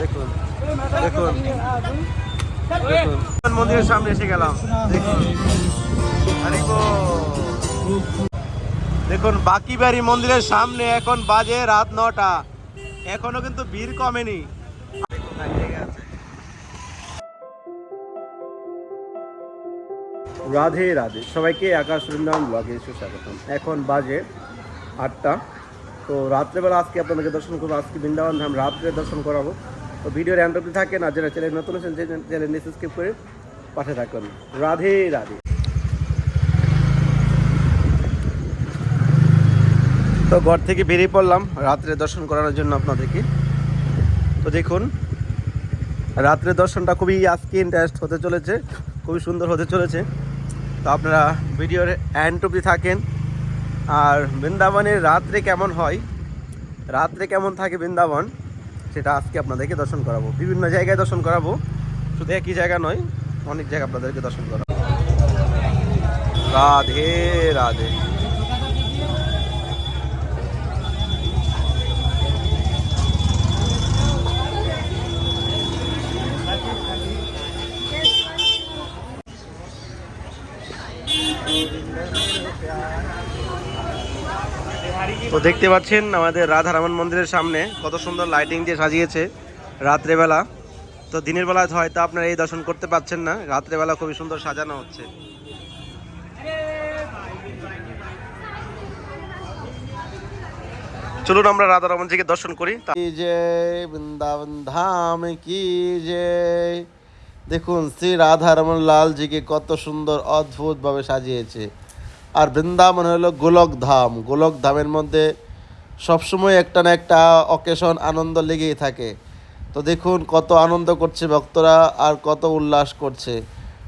দেখুন দেখুন দেখুন মন্দিরের সামনে এসে গেলাম। দেখুন। আরে গো। দেখুন মন্দিরের সামনে এখন বাজে রাত নটা। এখনও কিন্তু ভিড় কমেনি। রাধে রাধে। সবাইকে আকাশ বৃন্দাবন ব্লগে সুস্বাগতম। এখন বাজে আটটা। তো রাত্রেবেলা আজকে আপনাদেরকে দর্শন করব। আজকে বৃন্দাবন ধাম রাত্রে দর্শন করাবো। তো ভিডিওর এন্ড অব্দি থাকেন আর যারা চ্যানেল নতুন আছেন চ্যানেল সাবস্ক্রাইব করে পাশে থাকুন। রাধে রাধে। তো ঘর থেকে বেরিয়ে পড়লাম রাত্রে দর্শন করানোর জন্য আপনাদেরকে। তো দেখুন, রাত্রে দর্শনটা খুবই আজকে ইন্টারেস্ট হতে চলেছে, খুবই সুন্দর হতে চলেছে। তো আপনারা ভিডিওর অ্যান্ড অব্দি থাকেন। আর বৃন্দাবনের রাত্রে কেমন হয়? রাত্রে কেমন থাকে বৃন্দাবন? সেটা আজকে আপনাদেরকে দর্শন করাবো। বিভিন্ন জায়গায় দর্শন করাবো। শুধু একই জায়গা নয়, অনেক জায়গা আপনাদেরকে দর্শন করাবো। রাধে রাধে। তো দেখতে পাচ্ছেন আমাদের রাধারামন মন্দিরের সামনে কত সুন্দর লাইটিং দিয়ে সাজিয়েছে রাত্রেবেলা। তো দিনের বেলা হয়তো আপনারা এই দর্শন করতে পাচ্ছেন না, রাত্রেবেলা খুবই সুন্দর সাজানো হচ্ছে। চলুন আমরা রাধারমনজিকে দর্শন করি। জয় বৃন্দাবন ধাম, কি জয় দেখুন শ্রী রাধা রাধারমন লালজিকে কত সুন্দর অদ্ভুতভাবে সাজিয়েছে। আর বৃন্দাবন হলো গোলক ধাম। গোলক ধামের মধ্যে সবসময় একটা না একটা অকেশন আনন্দ লেগেই থাকে। তো দেখুন কত আনন্দ করছে ভক্তরা আর কত উল্লাস করছে।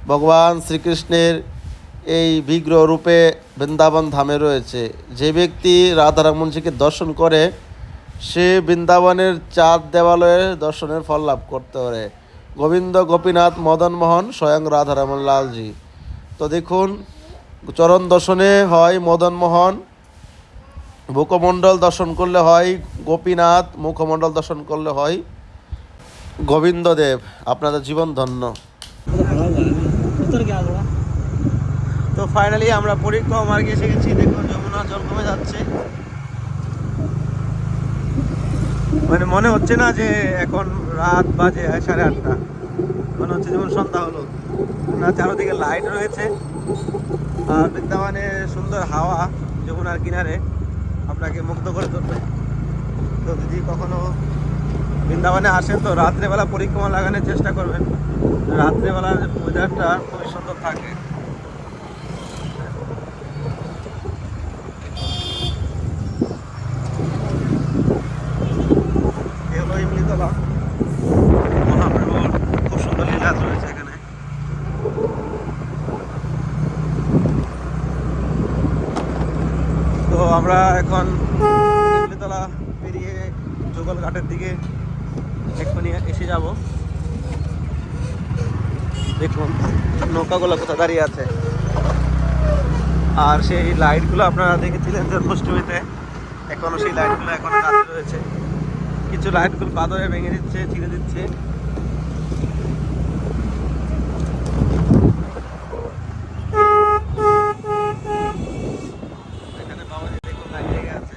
ভগবান শ্রীকৃষ্ণের এই বিগ্রহ রূপে বৃন্দাবন ধামে রয়েছে। যে ব্যক্তি রাধারামনজিকে দর্শন করে, সে বৃন্দাবনের চাঁদ দেবালয়ের দর্শনের ফল লাভ করতে পারে। গোবিন্দ, গোপীনাথ মদন মোহন স্বয়ং রাধারমন লালজি তো দেখুন চরণ দর্শনে হয় মদন মোহন। মুখমণ্ডল দর্শন করলে হয় গোপীনাথ, মুখমণ্ডল দর্শন করলে হয় গোবিন্দদেব। আপনাদের জীবন ধন্য। তো ফাইনালি আমরা পরিক্রমা মার্গে এসে গেছি। দেখুন যমুনা জল কমে যাচ্ছে। মানে মনে হচ্ছে না যে এখন রাত বাজে সাড়ে আটটা। মনে হচ্ছে যেমন সন্ধ্যা হলো। না, চারোদিকে লাইট রয়েছে। বৃন্দাবনে সুন্দর হাওয়া যমুনার কিনারে আপনাকে মুগ্ধ করে তুলবে। তো যদি কখনো বৃন্দাবনে আসেন, তো রাত্রেবেলা পরিক্রমা লাগানোর চেষ্টা করবেন। রাত্রেবেলার ওয়েদারটা খুবই সুন্দর থাকে এ হলো ইমলিতলা মহাপ্রভুর খুব সুন্দর লীলা রয়েছে এখানে তো আমরা এখন ইমলিতলা পেরিয়ে যোগল ঘাটের দিকে এক্ষুনি এসে যাব। দেখুন, নৌকাগুলো কোথা দাঁড়িয়ে আছে। আর সেই লাইটগুলো আপনারা দেখেছিলেন জন্মাষ্টমীতে, এখনও সেই লাইটগুলো এখন কাজে রয়েছে। কিছু লাইটগুলো পাথরে ভেঙে দিচ্ছে, ছিঁড়ে দিচ্ছে এখানে বাবাজি দেখুন দাঁড়িয়ে গেছে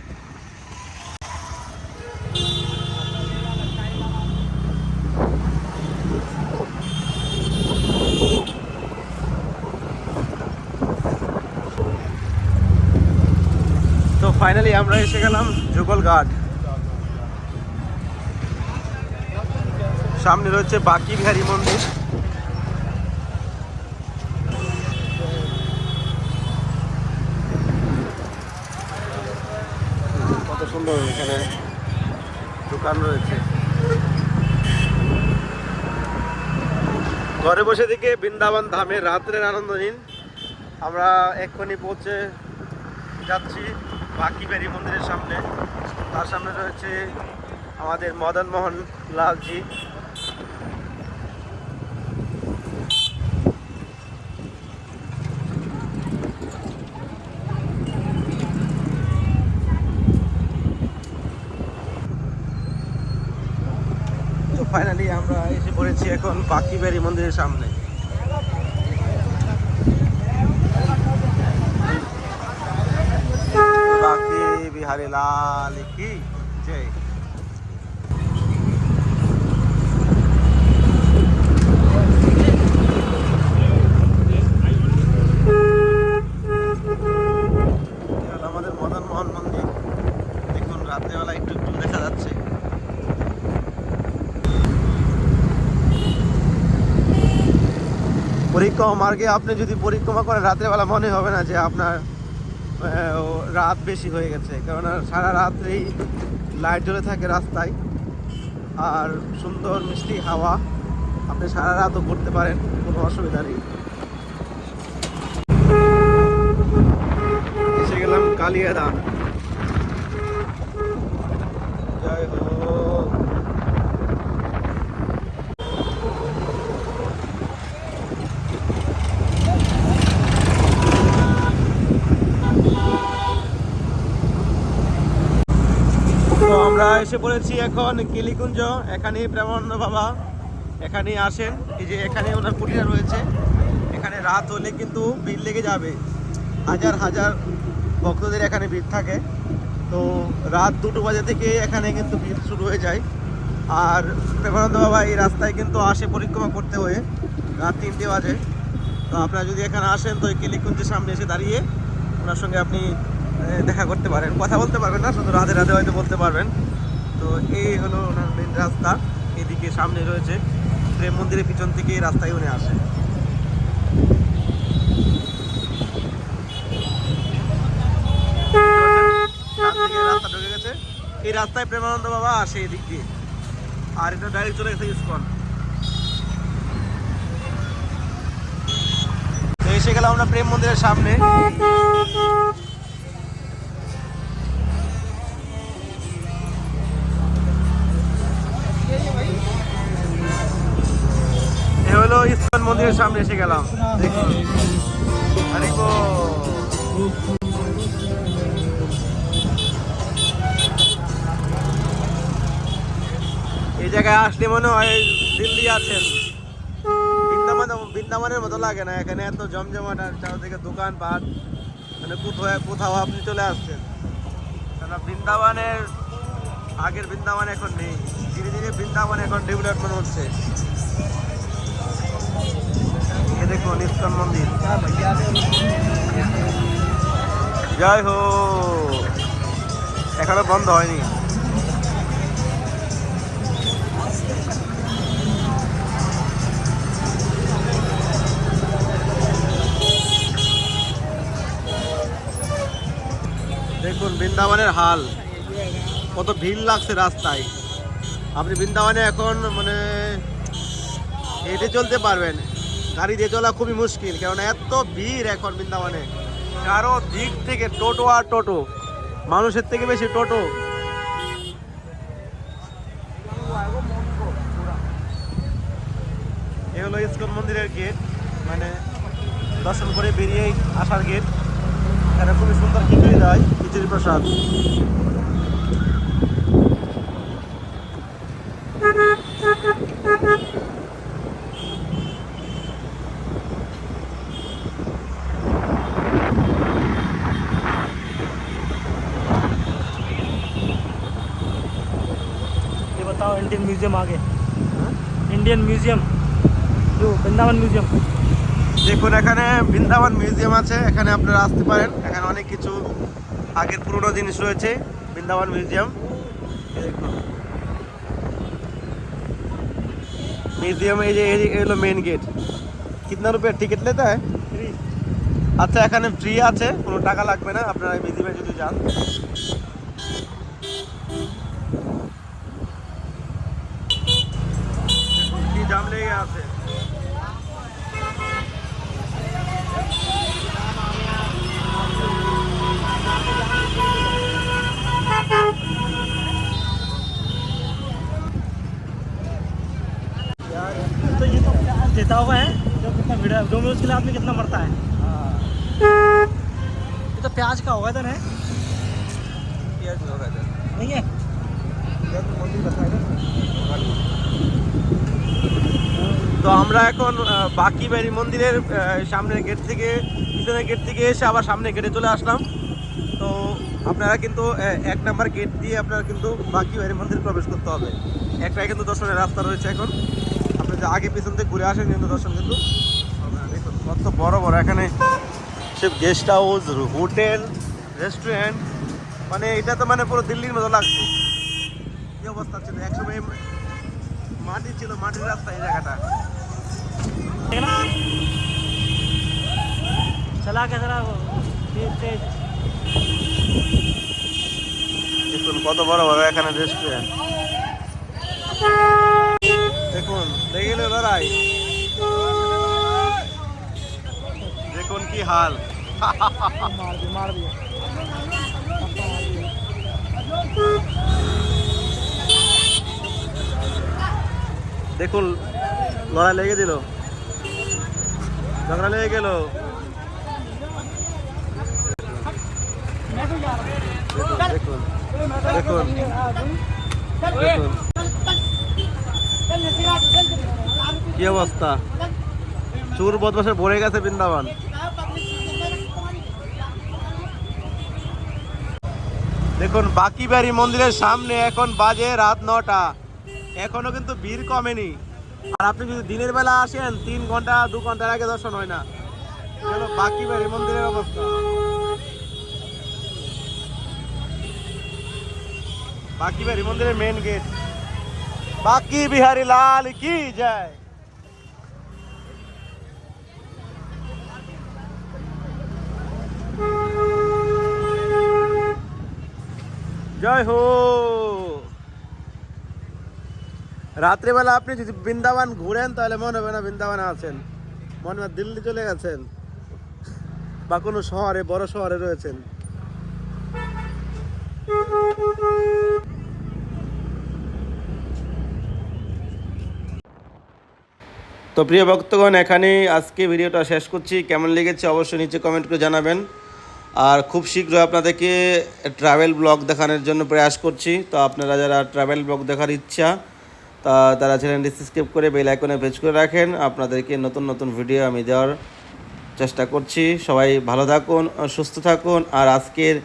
তো ফাইনালি আমরা এসে গেলাম যুগল ঘাট। সামনে রয়েছে বাকি বিহারী মন্দির। কত সুন্দর এখানে দোকান রয়েছে। ঘরে বসে থেকে বৃন্দাবন ধামে রাত্রের আনন্দ নিন। আমরা এক্ষুনি পৌঁছে যাচ্ছি। বাকি বেরি মন্দিরের সামনে। তার সামনে রয়েছে আমাদের মদন মোহন লালজি। ফাইনালি আমরা এসে পড়েছি এখন পাখিবাড়ি মন্দিরের সামনে বাকি বিহারি লাল কি? জয়। আমাদের মদন মোহন মন্দির রাত্রেবেলা একটু একটু দেখা যাচ্ছে। পরিক্রমা মার্গে আপনি যদি পরিক্রমা করেন, রাত্রেবেলা মনে হবে না যে আপনার রাত বেশি হয়ে গেছে। কারণ সারা রাত্রেই লাইট জ্বলে থাকে রাস্তায়। আর সুন্দর মিষ্টি হাওয়া, আপনি সারা রাতও করতে পারেন, কোনো অসুবিধা নেই। এসে গেলাম কালিয়াদা জয় হোক তো আমরা এসে পড়েছি এখন কিলিকুঞ্জ। এখানে প্রেমানন্দ বাবা, এখানে আসেন। এই যে এখানে ওনার কুটিরা রয়েছে। এখানে রাত হলে কিন্তু ভিড় লেগে যাবে। হাজার হাজার ভক্তদের এখানে ভিড় থাকে। তো রাত দুটো বাজে থেকে এখানে কিন্তু ভিড় শুরু হয়ে যায়। আর প্রেমানন্দ বাবা এই রাস্তায় কিন্তু আসে পরিক্রমা করতে হয়ে রাত তিনটে বাজে। তো আপনারা যদি এখানে আসেন, তো এই কিলিকুঞ্জের সামনে এসে দাঁড়িয়ে ওনার সঙ্গে আপনি দেখা করতে পারেন। কথা বলতে পারবেন না, শুধু রাধে রাধে হয়তো বলতে পারবেন। তো এই হলো ওনার মেন রাস্তা। এদিকে সামনে রয়েছে প্রেম মন্দিরের পিছন থেকে এই রাস্তায় উনি আসে রাস্তা ঢুকে গেছে। এই রাস্তায় প্রেমানন্দ বাবা আসে এদিক দিয়ে। আর এটা ডাইরেক্ট চলে গেছে ইস্কন। এসে গেলাম আমরা প্রেম মন্দিরের সামনে। মন্দিরের সামনে এসে গেলাম। এই জায়গায় আসলে মনে হয় দিল্লি আছেন। বৃন্দাবন, বৃন্দাবনের মতো লাগে না। এখানে এত জমজমাট আর চারদিকে দোকান পাট মানে কোথাও কোথাও আপনি চলে আসছেন। কেন বৃন্দাবনের, আগের বৃন্দাবন এখন নেই। ধীরে ধীরে বৃন্দাবন এখন ডেভেলপমেন্ট হচ্ছে। দেখুন ইস্কন মন্দির। জয় হো এখনও বন্ধ হয়নি। দেখুন, বৃন্দাবনের হাল। কত ভিড় লাগছে রাস্তায়। আপনি বৃন্দাবনে এখন মানে হেঁটে চলতে পারবেন। গাড়ি দিয়ে চলা খুবই মুশকিল কারণ এত ভিড় এখন বৃন্দাবনে। কারও দিক থেকে টোটো আর টোটো, মানুষের থেকে বেশি টোটো। এ হলো ইস্কন মন্দিরের গেট মানে দর্শন করে বেরিয়ে আসার গেট। এখানে খুবই সুন্দর খিচুড়ি দেয়, খিচুড়ি প্রসাদ ये बताओ इंडियन म्यूजियम आगे इंडियन म्यूजियम जो वृंदावन म्यूजियम দেখুন এখানে বৃন্দাবন মিউজিয়াম আছে এখানে আপনারা আসতে পারেন এখানে অনেক কিছু আগের পুরনো জিনিস রয়েছে বৃন্দাবন মিউজিয়াম এই দেখুন म्यूजियम এই যে এই হলো মেন গেট কিতনা রুপিয়া টিকিট লেতা है फ्री আচ্ছা এখানে ফ্রি আছে কোনো টাকা লাগবে না আপনারা মিউজিয়ামে যদি যান डोमिनोज के लिए आदमी कितना मरता है ये तो प्याज का होगा इधर है नहीं है मंदिर बताए তো আমরা এখন আহ, বাকিবাড়ি মন্দিরের আহ, সামনের গেট থেকে পিছনের গেট থেকে এসে আবার সামনে গেটে চলে আসলাম তো আপনারা কিন্তু আহ, এক নাম্বার গেট দিয়ে আপনারা কিন্তু বাকিবাড়ি মন্দির প্রবেশ করতে হবে একটাই কিন্তু দর্শনের রাস্তা রয়েছে এখন আপনি যে আগে পিছন থেকে ঘুরে আসেন কিন্তু দর্শন কিন্তু হবে না। দেখুন কত বড় বড়। এখানে সব গেস্ট হাউস হোটেল রেস্টুরেন্ট মানে এটা তো মানে পুরো দিল্লির মতো লাগছে। কি অবস্থা ছিল? একসময় মাটি ছিল মাটির রাস্তা এই জায়গাটা। চালা কে চালা দেখুন কত বড় বড় এখানে রেস্টুরেন্ট দেখুন দেখে বেড়াই কি হাল? মারবি মারবি দেখুন, লড়াই লেগে দিল। ঝগড়া লেগে গেল। দেখুন দেখুন দেখুন। কি অবস্থা? চুর বদমাসে ভরে গেছে বৃন্দাবন। দেখুন বাকি বাড়ি মন্দিরের সামনে এখন বাজে রাত নটা। এখনও কিন্তু ভিড় কমেনি। আর আপনি যদি দিনের বেলা আসেন, তিন ঘণ্টা, দু ঘণ্টার আগে দর্শন হয় না। বাকি বাড়ি মন্দিরের অবস্থা। বাকি বাড়ি মন্দিরের মেন গেট বাকি বিহারি লাল, কি যায় জয় হো রাত্রেবেলা আপনি যদি বৃন্দাবন ঘুরেন, তাহলে মনে হবে না বৃন্দাবনে আছেন। মনে হয় দিল্লি চলে গেছেন। বা কোনো শহরে, বড় শহরে রয়েছেন। তো প্রিয় ভক্তগণ, এখানেই আজকে ভিডিওটা শেষ করছি। কেমন লেগেছে অবশ্যই নিচে কমেন্ট করে জানাবেন। আর খুব শীঘ্রই আপনাদেরকে ট্রাভেল ব্লগ দেখানোর জন্য প্রয়াস করছি। তো আপনারা যারা ট্রাভেল ব্লগ দেখার ইচ্ছা, তা তারা চ্যানেলটি সাবস্ক্রাইব করে বেল আইকনে পেজ করে রাখেন। আপনাদেরকে নতুন নতুন ভিডিও আমি দেওয়ার চেষ্টা করছি। সবাই ভালো থাকুন, সুস্থ থাকুন। আর আজকের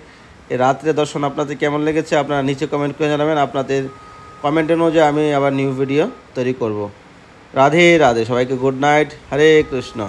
রাত্রে দর্শন আপনাদের কেমন লেগেছে আপনারা নিচে কমেন্ট করে জানাবেন। আপনাদের কমেন্ট অনুযায়ী আমি আবার নিউ ভিডিও তৈরি করব। রাধে রাধে, সবাইকে গুড নাইট হরে কৃষ্ণ।